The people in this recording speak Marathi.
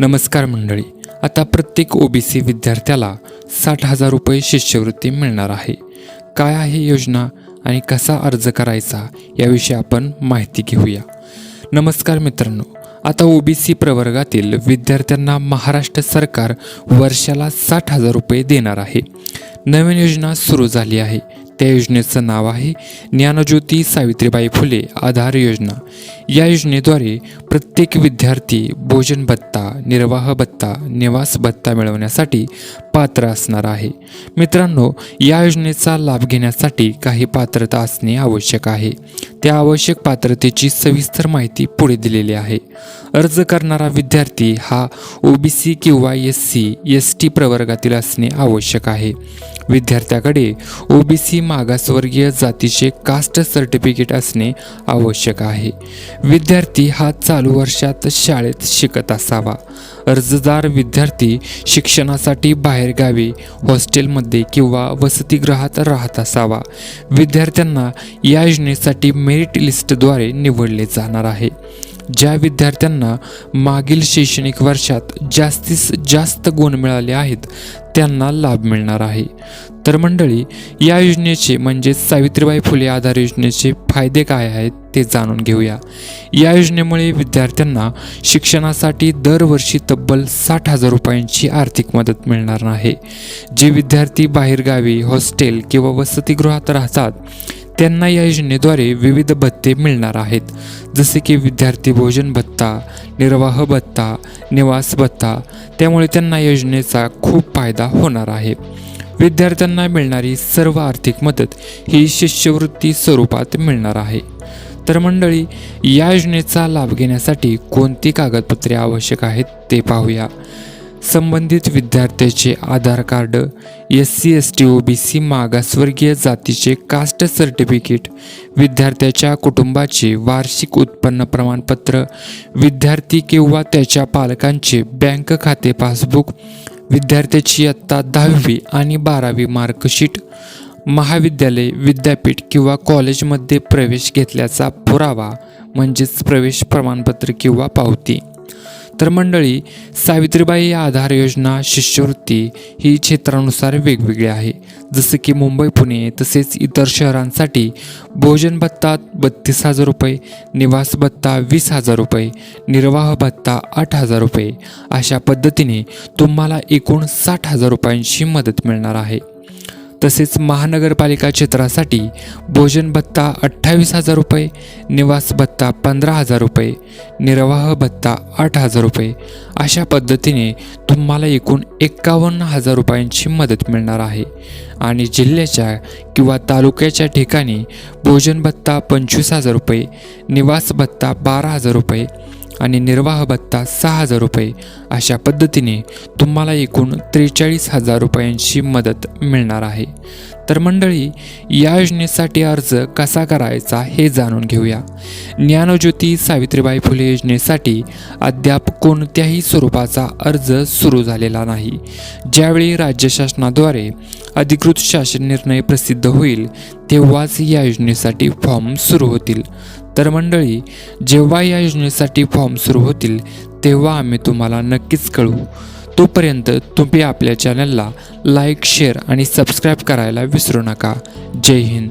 नमस्कार मंडळी आता प्रत्येक ओबीसी विद्यार्थ्याला साठ हजार रुपये शिष्यवृत्ती मिळणार आहे. काय आहे योजना आणि कसा अर्ज करायचा याविषयी आपण माहिती घेऊया. नमस्कार मित्रांनो आता ओबीसी प्रवर्गातील विद्यार्थ्यांना महाराष्ट्र सरकार वर्षाला साठ हजार रुपये देणार आहे. नवीन योजना सुरू झाली आहे. त्या योजनेचं नाव आहे ज्ञानज्योती सावित्रीबाई फुले आधार योजना. या योजनेद्वारे प्रत्येक विद्यार्थी भोजन भत्ता निर्वाह भत्ता निवास भत्ता मिळवण्यासाठी पात्र असणार आहे. मित्रांनो या योजनेचा लाभ घेण्यासाठी काही पात्रता असणे आवश्यक आहे. त्या आवश्यक पात्रतेची सविस्तर माहिती पुढे दिलेली आहे. अर्ज करणारा विद्यार्थी हा ओबीसी किंवा एस सी एस टी प्रवर्गातील असणे आवश्यक आहे. विद्यार्थ्याकडे ओबीसी मागासवर्गीय जातीचे कास्ट सर्टिफिकेट असणे आवश्यक आहे. विद्यार्थी हा चालू वर्षात शाळेत शिकत असावा. अर्जदार विद्यार्थी शिक्षणासाठी बाहेरगावी हॉस्टेलमध्ये किंवा वसतिगृहात राहत असावा. विद्यार्थ्यांना या योजनेसाठी मेरिट लिस्टद्वारे निवडले जाणार आहे. ज्या विद्यार्थ्यांना मागील शैक्षणिक वर्षात जास्तीस जास्त गुण मिळाले आहेत त्यांना लाभ मिळणार आहे. तर मंडळी या योजनेचे म्हणजे सावित्रीबाई फुले आधार योजनेचे फायदे काय आहेत ते जाणून घेऊया. या योजनेमुळे विद्यार्थ्यांना शिक्षणासाठी दरवर्षी तब्बल साठ हजार रुपयांची आर्थिक मदत मिळणार आहे. जे विद्यार्थी बाहेरगावी हॉस्टेल किंवा वसतिगृहात राहतात त्यांना या योजनेद्वारे विविध भत्ते मिळणार आहेत. जसे की विद्यार्थी भोजन भत्ता निर्वाह भत्ता निवास भत्ता त्यामुळे त्यांना योजनेचा खूप फायदा होणार आहे. विद्यार्थ्यांना मिळणारी सर्व आर्थिक मदत ही शिष्यवृत्ती स्वरूपात मिळणार आहे. तर मंडळी या योजनेचा लाभ घेण्यासाठी कोणती कागदपत्रे आवश्यक आहेत ते पाहूया. संबंधित विद्यार्थ्याचे Aadhaar card S C S T O B C मागासवर्गीय जातीचे कास्ट सर्टिफिकेट विद्यार्थ्याच्या कुटुंबाचे वार्षिक उत्पन्न प्रमाणपत्र विद्यार्थी किंवा त्याच्या पालकांचे बँक खाते पासबुक विद्यार्थ्याची आत्ता दहावी आणि बारावी मार्कशीट महाविद्यालय विद्यापीठ किंवा कॉलेजमध्ये प्रवेश घेतल्याचा पुरावा म्हणजेच प्रवेश प्रमाणपत्र किंवा पावती. तर मंडळी सावित्रीबाई आधार योजना शिष्यवृत्ती ही क्षेत्रानुसार वेगवेगळी आहे. जसं की मुंबई पुणे तसेच इतर शहरांसाठी भोजन भत्ता बत्तीस हजार रुपये निवास भत्ता वीस हजार रुपये निर्वाह भत्ता आठ हजार रुपये. अशा पद्धतीने तुम्हाला एकूण साठ हजार रुपयांची मदत मिळणार आहे. तसेच महानगरपालिका क्षेत्रासाठी भोजन भत्ता अठ्ठावीस हजार रुपये निवास भत्ता पंधरा हजार रुपये निर्वाह भत्ता आठ हजार रुपये. अशा पद्धतीने तुम्हाला एकूण एक्कावन्न हजार रुपयांची मदत मिळणार आहे. आणि जिल्ह्याच्या किंवा तालुक्याच्या ठिकाणी भोजन भत्ता पंचवीस हजार रुपये निवास भत्ता बारा हजार रुपये आणि निर्वाह भत्ता सहा हजार रुपये. अशा पद्धतीने तुम्हाला एकूण त्रेचाळीस हजार रुपयांची मदत मिळणार आहे. तर मंडळी या योजनेसाठी अर्ज कसा करायचा हे जाणून घेऊया. ज्ञानज्योती सावित्रीबाई फुले योजनेसाठी अद्याप कोणत्याही स्वरूपाचा अर्ज सुरू झालेला नाही. ज्यावेळी राज्य शासनाद्वारे अधिकृत शासन निर्णय प्रसिद्ध होईल तेव्हाच या योजनेसाठी फॉर्म सुरू होतील. तर मंडळी जेव्हा या योजनेसाठी फॉर्म सुरू होतील तेव्हा आम्ही तुम्हाला नक्कीच कळवू. तोपर्यंत तुम्ही आपल्या चॅनलला लाईक शेअर आणि सबस्क्राईब करायला विसरू नका. जय हिंद.